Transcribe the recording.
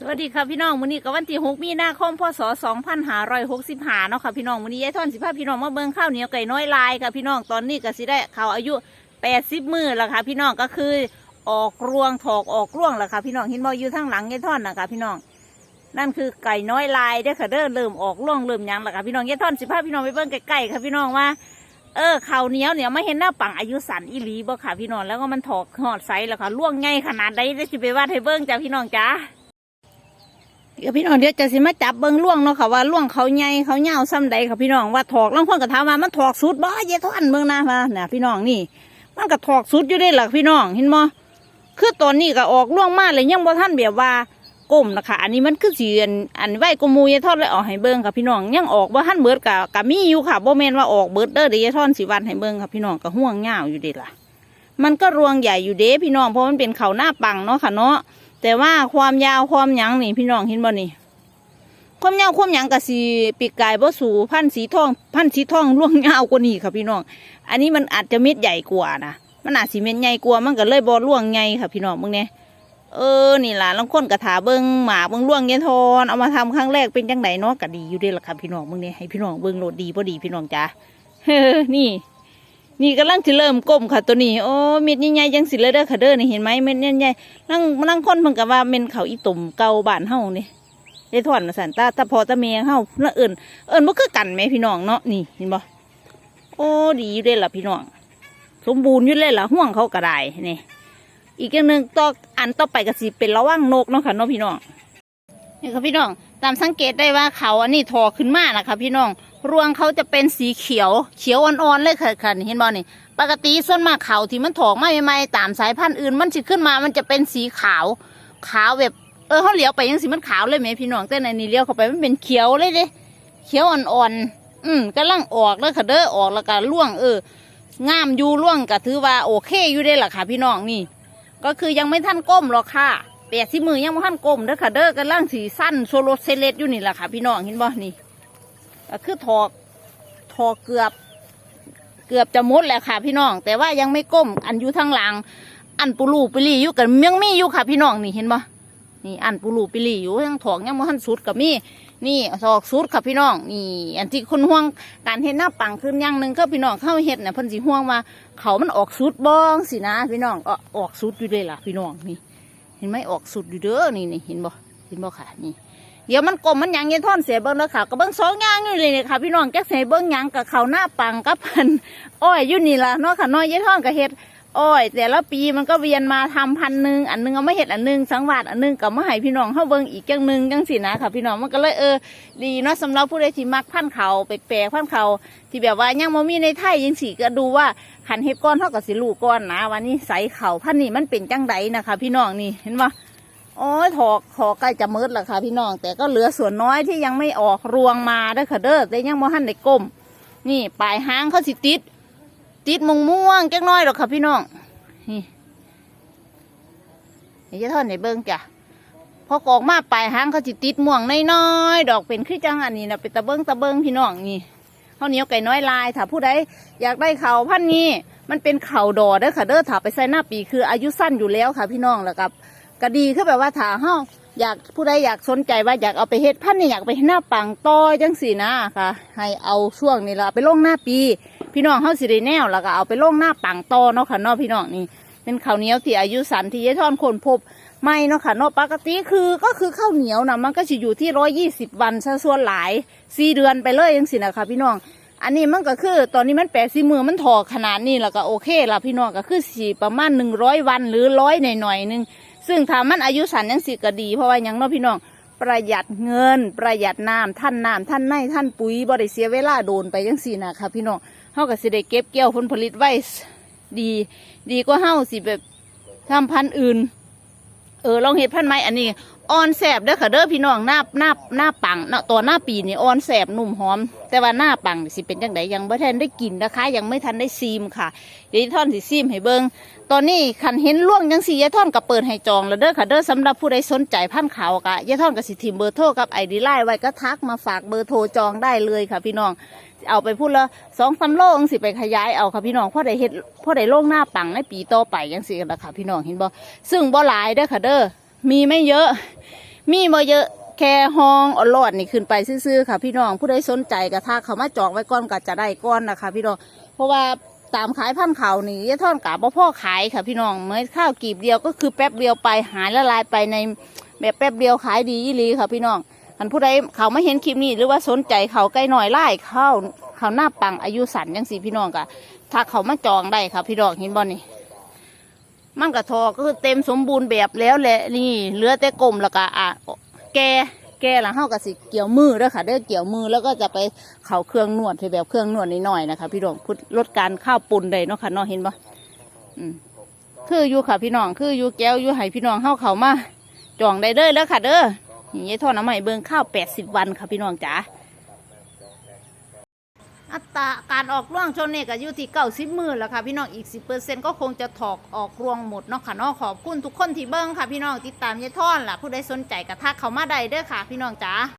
สวัสดีค่ะพี่น้องวันนี้ก็วันที่หกมีนาคมพศสองพันหารอยหกสิบหาเนาะค่ะพี่น้องวันนี้ยายท่อนสิพาพี่น้องมาเบิ่งข้าวเหนียวไก่น้อยลายค่ะพี่น้องตอนนี้ก็สิได้เขาอายุแปดสิบมือแล้วค่ะพี่น้องก็คือออกรวงถอกออกร่วงแล้วค่ะพี่น้องเห็นบ่อยู่ทางหลังยายท่อนนะคะพี่น้อง นั่นคือไก่น้อยลายเด้อค่ะเด้อเริ่มออกร่วงเริ่มหยังแล้วค่ะพี่น้องยายท่อนสิพาพี่น้องไปเบิ่งใกล้ๆค่ะพี่น้องว่าเออข้าวเหนียวเนี่ยไม่เห็นหน้าปังอายุสันอีหลีบ่ค่ะพี่น้องแล้วก็มันถอกหอดไซแล้วค่ะล่วงไงขนาดใดได้สิไปวาให้เบิ่งจ้าพี่น้องจ้า เดี๋ยวพี่น้องเดี๋ยวจะสิมาจับเบิ้งล่วงเนาะค่ะว่าล่วงเขาใหญ่เขาเหี่ยวซ้ำใดค่ะพี่น้องว่าถอกล่องคนก็ถามว่ามันถอกสุดบ่เยท่อนเบิ้งนะมาเนี่ยพี่น้องนี่ มันก็ถอกสุดอยู่ได้หลักพี่น้องเห็นบ่คือตอนนี้ก็ออกล่วงมาเลยยังบ่ท่านแบบว่าก้มนะคะอันนี้มันคือเสีอันอันไหวกมูเยท่อนเลยออกให้เบิ้งค่ะพี่น้องยังออกบ่ท่านเบิดกะกะมีอยู่ค่ะบ่แม่นว่าออกเบิดเด้อเดี๋ยวเยท่อนสิวันให้เบิ้งค่ะพี่น้องก็ห่วงเงาอยู่เด้ล่ะ มันก็รวงใหญ่อยู่เด้พี่น้องเพราะมันเป็นเขาหน้าปังเนาะค่ะเนาะ แต่ว่าความยาวความหยังนี่พี่น้องเห็นบ่นี่ ความยาวความหยังกะสีปีกไกายบ่สูพันธ์สีทองพันธ์สีทองล่วงยาวกว่านี้ค่ะพี่น้อง อันนี้มันอาจจะเม็ดใหญ่กว่านะมันอาจสีเม็ดใหญ่กว่ามันก็เลยบ่ล่วงใหญ่ค่ะพี่น้องมึงเนี่ยเออนี่ล่ะลางคนกระถาเบิ้งหมาเบิ้งล่วงเงี้ยทอนเอามาทำครั้งแรกเป็นจังไดเนาะก็ดีอยู่ด้ล่ะค่ะพี่น้องมึงเนี่ยให้พี่น้องเบิ้งโหลดดีพอดีพี่น้องจ้าเฮ้อนี่ นี่กำลังจะเริ่มก้มค่ะตัวนี้โอ้เม็ดใหญ่ๆยังสิเลยเด้อค่ะเด้อนี่เห็นไหมเม็ดใหญ่ๆนั่งนั่งค้นเพิ่นก็ว่าเม็นเขาอีตุ่มเกาบานเฮานี่ได้ถอนมาสันตาถ้าพอตะเมียเฮาแล้วเอิญเอิญบ่คือกันไหมพี่น้องเนาะนี่เห็นบ่โอ้ดีอยู่เด้ล่ะพี่น้อง สมบูรณ์อยู่เลยล่ะห่วงเขาก็ได้นี่อีกอย่างหนึ่งต่ออันต่อไปก็สิเป็นระว่างนกเนาะค่ะเนาะพี่น้องนี่ค่ะพี่น้องตามสังเกตได้ว่าเขาอันนี้ทอขึ้นมานะคะพี่น้อง รวงเขาจะเป็นสีเขียว เขียวอ่อนๆเลยค่ะค่ะนี่เห็นบ่นี่ ปกติส่วนมากเขาที่มันถอกมาใหม่ๆตามสายพันธุ์อื่น มันสิขึ้นมามันจะเป็นสีขาว ขาวแบบเออเขาเลี้ยวไปยังสิมันขาวเลยไหมพี่น้องแต่ในนี้เลี้ยวเข้าไปมันเป็นเขียวเลยเด้เขียวอ่อนๆอืมกำลังออกแล้วค่ะเด้อออกแล้วก็ล่วงเอองามอยู่ล่วงก็ถือว่าโอเคอยู่ได้ล่ะค่ะ พี่น้องนี่ ก็คือยังไม่ท่านก้มหรอกค่ะแปดสิมือยังไม่ท่านก้มเด้อค่ะเด้อกำลังสีสั้นโซโลเซเลตอยู่นี่แหละค่ะพี่น้องเห็นบ่นี่ ก็คือถอกถอกเกือบ เกือบจะมดแล้วค่ะพี่น้อง แต่ว่ายังไม่ก้มอันอยู่ทางหลัง อันปูรูปุรีอยู่กันยังมีอยู่ค่ะพี่น้องนี่เห็นบ่นี่อันปูรูปิลี่อยู่ยังถอกยังมันสุดกับมีนี่ถอกสุดค่ะพี่น้องนี่ อันที่คนห่วงการเห็ดหน้าปังขึ้นอย่างหนึ่งก็พี่น้องเข้าเห็ดเนี่ยพิ่นสิห่วงว่าเขามันออกสุดบ้องสินะพี่น้องออออกสุดอยู่เลยล่ะพี่น้องนี่ เห็นไหมออกสุดอยู่เด้อนี่นี่เห็นบ่เห็นบ่ค่ะนี่ เดี๋ยวมันกลมมันยังเย็นท่อนเสียเบิ้งแล้วค่ะก็เบิ้งสองย่างอยู่เลยเนี่ยค่ะพี่น้องแก๊กเสียเบิ้งยังกับเขาหน้าปังกับพันอ้อยอยู่นี่ละเนาะค่ะน้อยเย็นท่อนกับเห็ดอ้อยแต่ละปีมันก็เวียนมาทำพันหนึ่งอันหนึงเอามาเห็ดอันหนึงสังวาดอันหนึงกับมาให้พี่น้องเข้าเบิ่งอีกจังหนึ่งจังสินะค่ะพี่น้องมันก็เลยเออดีเนาะสำหรับผู้ใดที่มักพันเขาแปลกๆพันเขาที่แบบว่ายังบ่มีในไทยยังสีก็ดูว่าขันเห็ดก้อนเท่ากับสิลูกก้อนนะวันนี้ใส่เขาพันนี้มันเป็นจังไดนะคะ พี่น้องนี่เห็นปะ โอ้ยถอกถอกใกล้จะมืดแล้วค่ะพี่น้อง แต่ก็เหลือส่วนน้อยที่ยังไม่ออกรวงมาเด้ค่ะเด้อแต่ยังบ่ทันได้ก้มนี่ปลายหางเขาสิติด ติดมงม่วงๆจักน้อยหรอกค่ะพี่น้อง นี่นี่จะทอดในเบิ้งจ้ะพอกอกมาปลายหางเขาจิติดม่วงน้อยๆดอกเป็นขึ้นจังอันนี้นะเป็นตะเบิ้งตะเบิ้งพี่น้องนี่ข้าวเหนียวไก่น้อยลายถ้าผู้ใดอยากได้เข่าพันนี้ มันเป็นเข่าดอเด้อค่ะเด้อถ้าไปใส่หน้าปีคืออายุสั้นอยู่แล้วค่ะพี่น้องแล้วกับ ก็ดีคือแบบว่าถ้าเฮาอยากผู้ใดอยากสนใจว่าอยากเอาไปเฮ็ดพันธุ์นี่อยากไปเฮ็ดหน้าปังต้อยจังสีนะค่ะ ให้เอาช่วงนี้ละไปลงหน้าปี พี่น้องเฮาสิได้แนวแล้วก็เอาไปลงหน้าปังตอเนาะค่ะเนาะพี่น้องนี่เป็นข้าวเหนียวที่อายุสันที่ยายทอนคนพบไม่เนาะค่ะเนาะปกติคือก็คือข้าวเหนียวนะมันก็จะอยู่ที่ร้อยี่สิบวันซะส่วนหลายสี่เดือนไปเลยยังสินะคะพี่น้อง อันนี้มันก็คือตอนนี้มันแปดสิมือมันถอขนาดนี้แล้วก็โอเคละพี่น้องก็คือสี่ประมาณหนึ่งร้อยวันหรือร้อยหน่อยๆหนึง ซึ่งถ้ามันอายุสันยังสิก็ดี เพราะว่ายังเนาะพี่น้องประหยัดเงิน ประหยัดน้ำท่านน้ำท่านในท่านปุ๋ยบริเสียเวลาโดนไปยังสี่นะคะพี่น้องเฮาก็สิได้เก็บเกี่ยวผลผลิตไว้ดี ดีก็เฮาสิแบบทำพันธุ์อื่น ออลองเห็ดพันไหมอันนี้อ่อนแสบเด้อค่ะเด้อพี่น้องหน้าหน้าหน้าปังเนาะตัวหน้าปีนี่อ่อนแสบหนุ่มหอม แต่ว่าหน้าปังสิเป็นจังไดยังไม่ทันได้กินนะคะ ยังไม่ทันได้ซีมค่ะเดี๋ยวท่อนสิซีมให้เบิงตอนนี้ขันเห็นล่วงจังสียายท่อนก็เปิดให้จองแล้วเด้อค่ะเด้อสำหรับผู้ใดสนใจพันธุ์ขาวกะยายท่อนก็สิทิมเบอร์โทรกับไอดีไลน์ไว้ก็ทักมาฝากเบอร์โทรจองได้เลยค่ะพี่น้อง เอาไปพูดละสองสามโลจังสิไปขยายเอาค่ะพี่น้องพ่อได้เฮ็ดพ่อได้โล่งหน้าปังในปีต่อไปยังสิกันละค่ะพี่น้องเห็นบ่ซึ่งบ่หลายเด้อค่ะเด้อมีไม่เยอะ มีมาเยอะแค่ห้องอลอดนี่ขึ้นไปซื่อๆค่ะพี่น้องผู้ใดสนใจก็ทักเขามาจองไว้ก่อนก็จะได้ก้อนนะคะพี่น้องเพราะว่าตามขายพันเขานี่ยายท่อนกาบพ่อขายค่ะพี่น้องเมื่อข้าวกีบเดียวก็คือแป๊บเดียวไปหายละลายไปในแบบแป๊บเดียวขายดีอีหลีค่ะพี่น้อง อันผู้ใดเขาไม่เห็นคลิปนี้หรือว่าสนใจเขาใกล้หน่อยไล่เข้าเขาหน้าปังอายุสันยังสีพี่น้องกะถ้าเขามาจองได้ค่ะพี่น้องเห็นบ่นี่มันกระทอก็คือเต็มสมบูรณ์แบบแล้วแหละนี่เหลือแต่กลมแล้วก็อะแกแกหลังเฮาก็สิเกี่ยวมือเด้อค่ะเด้เกี่ยวมือแล้วก็จะไปเข้าเครื่องนวดให้แบบเครื่องนวดนิดหน่อยนะคะพี่น้องพุลดการข้าวปุ่นได้เนาะค่ะเนาะเห็นบ่อืมคืออยู่ค่ะพี่น้องคืออยู่แก้วอยู่ให้พี่น้องเฮาเขามาจองได้เด้อแล้วค่ะเด้อ นี่ยายทอดน้ำใหม่เบิ้งข้าวแปดสิบวันค่ะพี่น้องจ๋าอัตราการออกร่วงช่วงนี้ก็อยู่ที่เก้าสิบมือแล้วค่ะพี่น้องอีกสิบเปอร์เซ็นก็คงจะถอกออกรวงหมดเนาะค่ะเนาะขอบคุณทุกคนที่เบิ้งค่ะพี่น้องติดตามยายทอดล่ะผู้ใดสนใจกระทักเขามาได้เด้อค่ะพี่น้องจ๋า